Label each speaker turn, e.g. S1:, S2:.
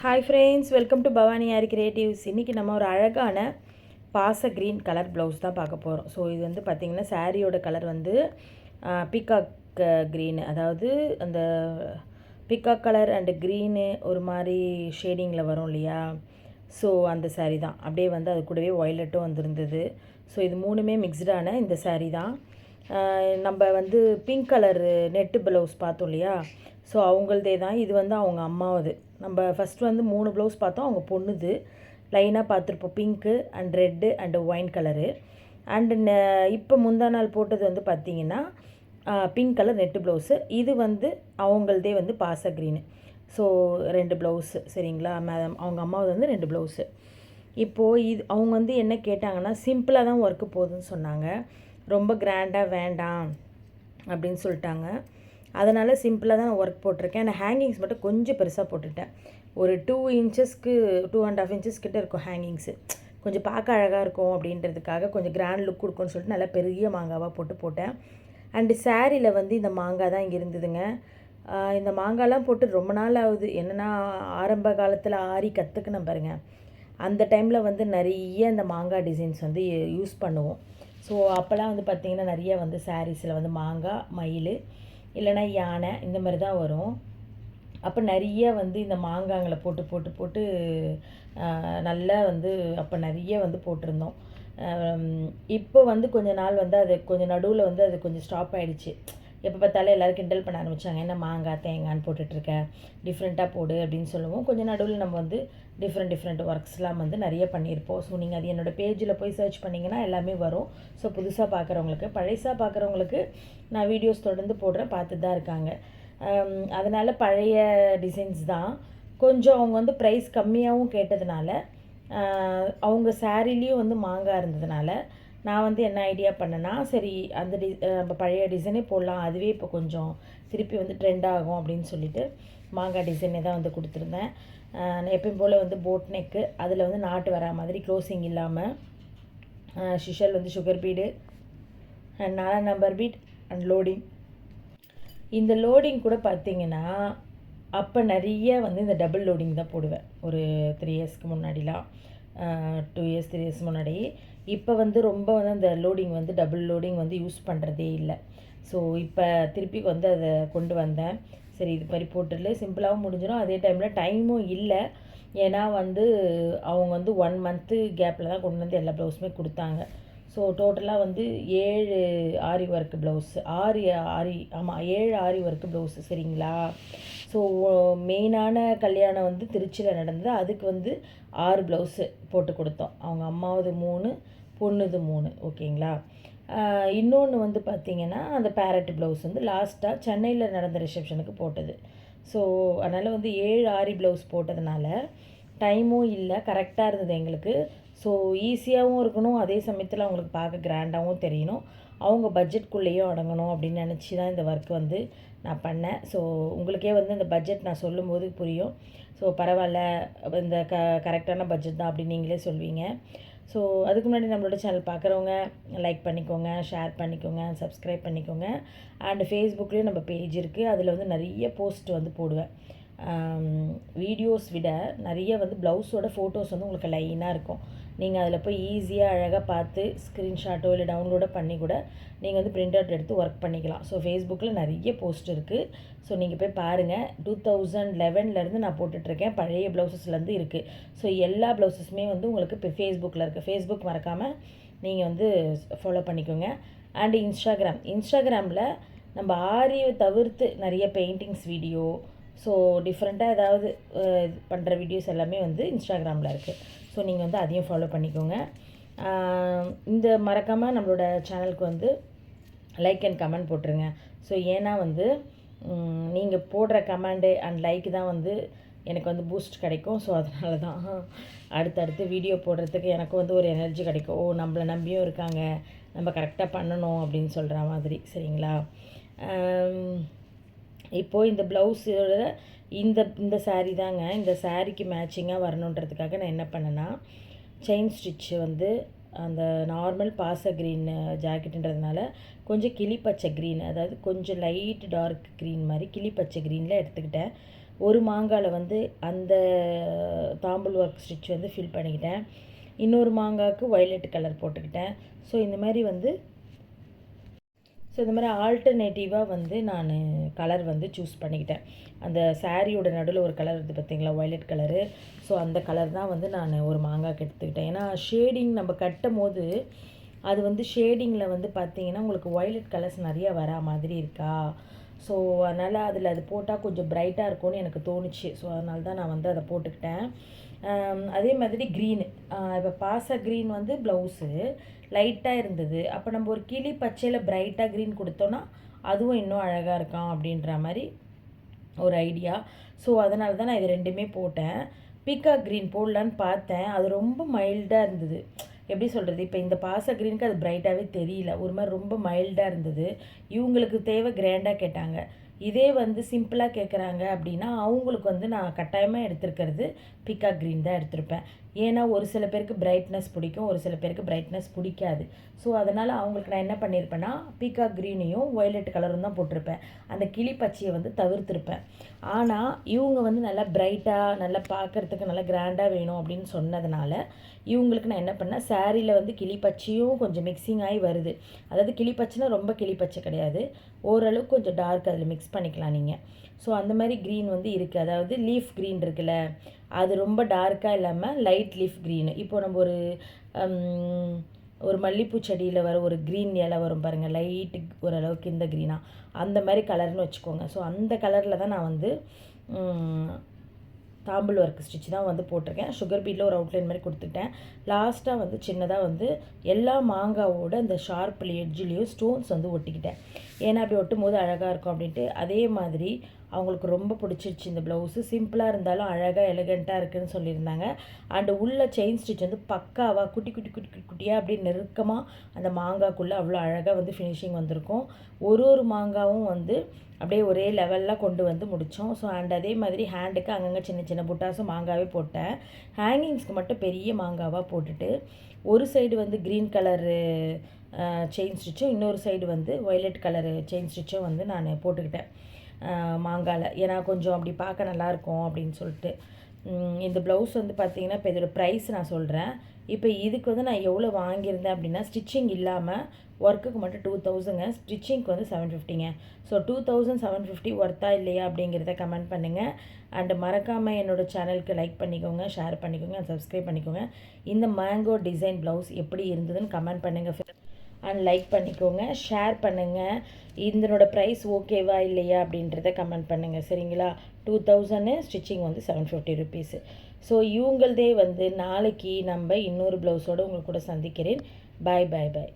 S1: Hi friends welcome to Bhavani Aari creatives இன்றைக்கி நம்ம ஒரு அழகான பாச க்ரீன் கலர் ப்ளவுஸ் தான் பார்க்க போகிறோம் ஸோ இது வந்து பார்த்திங்கன்னா சாரியோட கலர் வந்து பிகாக் க்ரீனு அதாவது அந்த பிகாக் கலர் அண்டு க்ரீனு ஒரு மாதிரி ஷேடிங்கில் வரும் இல்லையா? ஸோ அந்த சாரீ தான். அப்படியே வந்து அது கூடவே ஒய்லட்டும் வந்திருந்தது. ஸோ இது மூணுமே மிக்ஸ்டான இந்த சாரீ தான். நம்ம வந்து பிங்க் கலர் நெட்டு ப்ளவுஸ் பார்த்தோம் இல்லையா? ஸோ அவங்களதே தான் இது வந்து அவங்க அம்மாவது. நம்ம ஃபஸ்ட் வந்து மூணு ப்ளவுஸ் பார்த்தோம் அவங்க பொண்ணுது. லைனாக பார்த்துருப்போம் pink and red and wine colour and இப்போ முந்தா நாள் போட்டது வந்து பார்த்திங்கன்னா பிங்க் கலர் நெட்டு ப்ளவுஸு இது வந்து அவங்களதே வந்து பாச க்ரீனு ஸோ ரெண்டு ப்ளவுஸு சரிங்களா? மேடம் அவங்க அம்மாவது வந்து ரெண்டு ப்ளவுஸு இப்போது இது அவங்க வந்து என்ன கேட்டாங்கன்னா சிம்பிளாக தான் ஒர்க்கு போகுதுன்னு சொன்னாங்க. ரொம்ப கிராண்டாக வேண்டாம். அப்படின்னு சொல்லிட்டாங்க. அதனால் சிம்பிளாக தான் நான் ஒர்க் போட்டிருக்கேன். நான் ஹேங்கிங்ஸ் மட்டும் கொஞ்சம் பெருசாக போட்டுட்டேன். ஒரு டூ இன்ச்சஸ்க்கு டூ அண்ட் ஆஃப் இன்ச்சஸ் கிட்ட இருக்கும் ஹேங்கிங்ஸு கொஞ்சம் பார்க்க அழகாக இருக்கும் அப்படின்றதுக்காக கொஞ்சம் கிராண்ட் லுக் கொடுக்கும்னு சொல்லிட்டு நல்லா பெரிய மாங்காவாக போட்டு போட்டேன். அண்டு சாரியில் வந்து இந்த மாங்காய் தான் இங்கே இருந்ததுங்க. இந்த மாங்காய்லாம் போட்டு ரொம்ப நாள் ஆகுது. என்னென்னா ஆரம்ப காலத்தில் ஆரி கற்றுக்கணும் பாருங்க. அந்த டைமில் வந்து நிறைய இந்த மாங்காய் டிசைன்ஸ் வந்து யூஸ் பண்ணுவோம். ஸோ அப்போல்லாம் வந்து பார்த்திங்கன்னா நிறைய வந்து சாரீஸில் வந்து மாங்காய் மயில் இல்லைன்னா யானை இந்த மாதிரி தான் வரும். அப்போ நிறைய வந்து இந்த மாங்காங்களை போட்டு போட்டு போட்டு நல்லா வந்து அப்போ நிறைய வந்து போட்டிருந்தோம். இப்போ வந்து கொஞ்ச நாள் வந்து அது கொஞ்சம் நடுவில் வந்து அது கொஞ்சம் ஸ்டாப் ஆகிடுச்சு எப்போ பார்த்தாலும் எல்லோரும் கிண்டல் பண்ண ஆரம்பித்தாங்க என்ன மாங்காய் தேங்காய்னு போட்டுட்ருக்க. டிஃப்ரெண்ட்டாக போடு அப்படின்னு சொல்லுவோம். கொஞ்சம் நடுவில் நம்ம வந்து டிஃப்ரெண்ட் டிஃப்ரெண்ட் ஒர்க்ஸ்லாம் வந்து நிறைய பண்ணியிருப்போம். ஸோ நீங்கள் அது என்னோடய பேஜில் போய் சர்ச் பண்ணிங்கன்னா எல்லாமே வரும். ஸோ புதுசாக பார்க்குறவங்களுக்கு பழைசாக பார்க்குறவங்களுக்கு நான் வீடியோஸ் தொடர்ந்து போடுறேன். பார்த்து தான் இருக்காங்க. அதனால் பழைய டிசைன்ஸ் தான். கொஞ்சம் அவங்க வந்து ப்ரைஸ் கம்மியாகவும் கேட்டதுனால அவங்க சாரீலேயும் வந்து மாங்காய் இருந்ததுனால நான் வந்து என்ன ஐடியா பண்ணேன்னா சரி அந்த டி நம்ம பழைய டிசைனே போடலாம். அதுவே இப்போ கொஞ்சம் திருப்பி வந்து ட்ரெண்ட் ஆகும் அப்படின்னு சொல்லிட்டு மாங்காய் டிசைனே தான் வந்து கொடுத்துருந்தேன். ஆஹ் எப்பயும் போல் வந்து போட் நெக்கு அதில் வந்து நாட்டு வரா மாதிரி க்ளோசிங் இல்லாமல் ஷிஷல் வந்து சுகர் பீடு அண்ட் நாலாம் நம்பர் பீட் அண்ட் லோடிங் இந்த லோடிங் கூட பார்த்தீங்கன்னா அப்போ நிறைய வந்து இந்த டபுள் லோடிங் தான் போடுவேன். ஒரு த்ரீ இயர்ஸ்க்கு முன்னாடிலாம். டூ இயர்ஸ் த்ரீ இயர்ஸ் முன்னாடி. இப்போ வந்து ரொம்ப வந்து அந்த லோடிங் வந்து டபுள் லோடிங் வந்து யூஸ் பண்ணுறதே இல்லை. ஸோ இப்போ திருப்பி வந்து அதை கொண்டு வந்தேன். சரி இது மாதிரி போட்டுடல. சிம்பிளாகவும் முடிஞ்சிடும். அதே டைமில் டைமும் இல்லை. ஏன்னா வந்து அவங்க வந்து ஒன் மந்த்து கேப்பில் தான் கொண்டு வந்து எல்லா ப்ளவுஸுமே கொடுத்தாங்க. ஸோ டோட்டலாக வந்து ஏழு ஆரி ஒர்க் ப்ளவுஸ் ஆரி ஆரி ஆமாம் ஏழு ஆரி ஒர்க் ப்ளவுஸு சரிங்களா? ஸோ மெயினான கல்யாணம் வந்து திருச்சியில் நடந்தது. அதுக்கு வந்து ஆறு ப்ளவுஸு போட்டு கொடுத்தோம். அவங்க அம்மாவது மூணு பொண்ணுது மூணு ஓகேங்களா? இன்னொன்று வந்து பார்த்திங்கன்னா அந்த பேரட் ப்ளவுஸ் வந்து லாஸ்ட்டாக சென்னையில் நடந்த ரிசப்ஷனுக்கு போட்டது. ஸோ அதனால் வந்து ஏழு ஆரி ப்ளவுஸ் போட்டதுனால டைமும் இல்லை கரெக்டாக இருந்தது எங்களுக்கு. ஸோ ஈஸியாகவும் இருக்கணும் அதே சமயத்தில் அவங்களுக்கு பார்க்க கிராண்டாகவும் தெரியணும். அவங்க பட்ஜெட்குள்ளேயும் அடங்கணும் அப்படின்னு நினச்சி தான் இந்த ஒர்க் வந்து நான் பண்ணேன். ஸோ உங்களுக்கே வந்து இந்த பட்ஜெட் நான் சொல்லும்போது புரியும். ஸோ பரவாயில்ல இந்த க கரெக்டான பட்ஜெட் தான் அப்படின்னு நீங்களே சொல்வீங்க. ஸோ அதுக்கு முன்னாடி நம்மளோட சேனல் பார்க்குறவங்க லைக் பண்ணிக்கோங்க ஷேர் பண்ணிக்கோங்க சப்ஸ்கிரைப் பண்ணிக்கோங்க. அண்டு ஃபேஸ்புக்லேயும் நம்ம பேஜ் இருக்குது அதில் வந்து நிறைய போஸ்ட் வந்து போடுவேன். வீடியோஸ் விட நிறைய வந்து ப்ளவுஸோட ஃபோட்டோஸ் வந்து உங்களுக்கு லைனாக இருக்கும். நீங்கள் அதில் போய் ஈஸியாக அழகாக பார்த்து ஸ்க்ரீன்ஷாட்டோ இல்லை டவுன்லோடோ பண்ணி கூட நீங்கள் வந்து பிரிண்ட் அவுட் எடுத்து ஒர்க் பண்ணிக்கலாம். ஸோ ஃபேஸ்புக்கில் நிறைய போஸ்ட் இருக்குது ஸோ நீங்கள் போய் பாருங்கள் டூ தௌசண்ட் லெவன்லேருந்து நான் போட்டுட்ருக்கேன். பழைய ப்ளவுசஸ்லேருந்து இருக்குது ஸோ எல்லா ப்ளவுசஸுமே வந்து உங்களுக்கு இப்போ ஃபேஸ்புக்கில் இருக்குது ஃபேஸ்புக் மறக்காமல் நீங்கள் வந்து ஃபாலோ பண்ணிக்கோங்க. அண்டு இன்ஸ்டாகிராம் இன்ஸ்டாகிராமில் நம்ம ஆரியை தவிர்த்து நிறைய பெயிண்டிங்ஸ் வீடியோ ஸோ டிஃப்ரெண்ட்டாக ஏதாவது பண்ணுற வீடியோஸ் எல்லாமே வந்து இன்ஸ்டாகிராமில் இருக்குது ஸோ நீங்கள் வந்து அதையும் ஃபாலோ பண்ணிக்கோங்க. இந்த மறக்காமல் நம்மளோட சேனலுக்கு வந்து லைக் அண்ட் கமெண்ட் போட்டுருங்க. ஸோ ஏன்னா வந்து நீங்கள் போடுற கமெண்டு அண்ட் லைக் தான் வந்து எனக்கு வந்து பூஸ்ட் கிடைக்கும். ஸோ அதனால தான் அடுத்தடுத்து வீடியோ போடுறதுக்கு எனக்கும் வந்து ஒரு எனர்ஜி கிடைக்கும். ஓ நம்மளை நம்பியும் இருக்காங்க. நம்ம கரெக்டாக பண்ணணும் அப்படின்னு சொல்கிற மாதிரி. சரிங்களா? இப்போது இந்த ப்ளவுஸோட இந்த இந்த சாரீ தாங்க. இந்த சாரீக்கு மேட்சிங்காக வரணுன்றதுக்காக நான் என்ன பண்ணேன்னா செயின் ஸ்டிச் வந்து அந்த நார்மல் பாச க்ரீன் ஜாக்கெட்டுன்றதுனால கொஞ்சம் கிளி பச்சை க்ரீன் அதாவது கொஞ்சம் லைட் டார்க் க்ரீன் மாதிரி கிளி பச்சை க்ரீனில் எடுத்துக்கிட்டேன். ஒரு மாங்காவில் வந்து அந்த தாம்பூல் ஒர்க் ஸ்டிச் வந்து ஃபில் பண்ணிக்கிட்டேன். இன்னொரு மாங்காவுக்கு வயலட் கலர் போட்டுக்கிட்டேன். ஸோ இந்த மாதிரி வந்து ஸோ இந்த மாதிரி ஆல்டர்னேட்டிவாக வந்து நான் கலர் வந்து சூஸ் பண்ணிக்கிட்டேன். அந்த சாரியோட நடுவில் ஒரு கலர் இருக்குது பார்த்தீங்களா வயலட் கலரு ஸோ அந்த கலர் தான் வந்து நான் ஒரு மாங்காய்க்கு எடுத்துக்கிட்டேன். ஏன்னா ஷேடிங் நம்ம கட்டும் போது அது வந்து ஷேடிங்கில் வந்து பார்த்தீங்கன்னா உங்களுக்கு வயலட் கலர்ஸ் நிறையா வரா மாதிரி இருக்கா? ஸோ அதனால் அதில் அது போட்டால் கொஞ்சம் ப்ரைட்டாக இருக்கும்னு எனக்கு தோணுச்சு. ஸோ அதனால தான் நான் வந்து அதை போட்டுக்கிட்டேன். அதே மாதிரி க்ரீனு இப்போ பாச க்ரீன் வந்து ப்ளவுஸு லைட்டாக இருந்தது. அப்போ நம்ம ஒரு கிளி பச்சையில் ப்ரைட்டாக க்ரீன் கொடுத்தோன்னா அதுவும் இன்னும் அழகாக இருக்கான் அப்படின்ற மாதிரி ஒரு ஐடியா ஸோ அதனால தான் நான் இது ரெண்டுமே போட்டேன். பீக்கா க்ரீன் போடலான்னு பார்த்தேன். அது ரொம்ப மைல்டாக இருந்தது. எப்படி சொல்கிறது இப்போ இந்த பாச க்ரீனுக்கு அது பிரைட்டாகவே தெரியல. ஒரு மாதிரி ரொம்ப மைல்டாக இருந்தது. இவங்களுக்கு தேவை கிராண்டாக கேட்டாங்க. இதே வந்து சிம்பிளாக கேட்குறாங்க அப்படின்னா அவங்களுக்கு வந்து நான் கட்டாயமாக எடுத்திருக்கிறது பிக்கா க்ரீன் தான் எடுத்திருப்பேன். ஏன்னா ஒரு சில பேருக்கு பிரைட்னஸ் பிடிக்கும் ஒரு சில பேருக்கு பிரைட்னஸ் பிடிக்காது. ஸோ அதனால் அவங்களுக்கு நான் என்ன பண்ணியிருப்பேன்னா பீக்கா க்ரீனையும் ஒயலட் கலரும் தான் போட்டிருப்பேன். அந்த கிளி பச்சையை வந்து தவிர்த்துருப்பேன். ஆனால் இவங்க வந்து நல்லா பிரைட்டாக நல்லா பார்க்குறதுக்கு நல்லா கிராண்டாக வேணும் அப்படின்னு சொன்னதுனால இவங்களுக்கு நான் என்ன பண்ணேன் சாரியில் வந்து கிளி பச்சையும் கொஞ்சம் மிக்சிங் ஆகி வருது. அதாவது கிளி பச்சைனா ரொம்ப கிளி பச்சை கிடையாது. ஓரளவுக்கு கொஞ்சம் டார்க் அதில் மிக்ஸ் பண்ணிக்கலாம் நீங்கள் ஸோ அந்த மாதிரி க்ரீன் வந்து இருக்குது அதாவது லீஃப் க்ரீன் இருக்குல்ல அது ரொம்ப டார்க்காக இல்லாமல் லைட் லீஃப் க்ரீனு இப்போ நம்ம ஒரு ஒரு மல்லிப்பூ செடியில் வர ஒரு க்ரீன் இலை வரும் பாருங்கள் லைட்டு ஓரளவுக்கு இந்த க்ரீனாக அந்த மாதிரி கலர்னு வச்சுக்கோங்க. ஸோ அந்த கலரில் தான் நான் வந்து தாம்பிள் ஒர்க் ஸ்டிச் தான் வந்து போட்டிருக்கேன். சுகர் பீட்டில் ஒரு அவுட்லைன் மாதிரி கொடுத்துட்டேன். லாஸ்ட்டாக வந்து சின்னதாக வந்து எல்லா மாங்காவோட இந்த ஷார்ப் எட்ஜிலையும் ஸ்டோன்ஸ் வந்து ஒட்டிக்கிட்டேன். ஏன்னா அப்படி ஒட்டும் போது அழகாக இருக்கும் அப்படின்ட்டு. அதே மாதிரி அவங்களுக்கு ரொம்ப பிடிச்சிருச்சு இந்த ப்ளவுஸு சிம்பிளாக இருந்தாலும் அழகாக எலகெண்ட்டாக இருக்குதுன்னு சொல்லியிருந்தாங்க. அண்டு உள்ள செயின் ஸ்டிச் வந்து பக்காவாக குட்டி குட்டி குட்டி குட்டி குட்டியாக அப்படியே நெருக்கமாக அந்த மாங்காய்க்குள்ளே அவ்வளோ அழகாக வந்து ஃபினிஷிங் வந்திருக்கும். ஒரு ஒரு மாங்காவும் வந்து அப்படியே ஒரே லெவலில் கொண்டு வந்து முடித்தோம். ஸோ அண்ட் அதே மாதிரி ஹேண்டுக்கு அங்கங்கே சின்ன சின்ன புட்டாஸும் மாங்காவே போட்டேன். ஹேங்கிங்ஸ்க்கு மட்டும் பெரிய மாங்காவாக போட்டுட்டு ஒரு சைடு வந்து க்ரீன் கலரு செயின் ஸ்டிச்சும் இன்னொரு சைடு வந்து ஒய்லெட் கலரு செயின் ஸ்டிச்சும் வந்து நான் போட்டுக்கிட்டேன். மாங்காயில் ஏன்னா கொஞ்சம் அப்படி பார்க்க நல்லாயிருக்கும் அப்படின்னு சொல்லிட்டு. இந்த ப்ளவுஸ் வந்து பார்த்திங்கன்னா இப்போ இதோட ப்ரைஸ் நான் சொல்கிறேன் இப்போ இதுக்கு வந்து நான் எவ்வளோ வாங்கியிருந்தேன் அப்படின்னா ஸ்டிச்சிங் இல்லாமல் ஒர்க்குக்கு மட்டும் டூ தௌசண்ட்ங்க ஸ்டிச்சிங்க்கு வந்து seven ஃபிஃப்டிங்க so two thousand seven fifty ஒர்த்தா இல்லையா அப்படிங்கிறத கமெண்ட் பண்ணுங்கள் அண்டு மறக்காமல் என்னோடய சேனலுக்கு லைக் பண்ணிக்கோங்க ஷேர் பண்ணிக்கோங்க சப்ஸ்கிரைப் பண்ணிக்கோங்க. இந்த மேங்கோ டிசைன் ப்ளவுஸ் எப்படி இருந்ததுன்னு கமெண்ட் பண்ணுங்கள் அண்ட் லைக் பண்ணிக்கோங்க ஷேர் பண்ணுங்கள் இதனோட ப்ரைஸ் ஓகேவா இல்லையா அப்படின்றத கமெண்ட் பண்ணுங்கள் சரிங்களா? டூ தௌசண்ட் ஸ்டிச்சிங் வந்து செவன் ஃபிஃப்டி ருபீஸு ஸோ இவங்களதே வந்து நாளைக்கு நம்ம இன்னொரு ப்ளவுஸோடு உங்களுக்கு கூட சந்திக்கிறேன். பாய் பாய் பாய்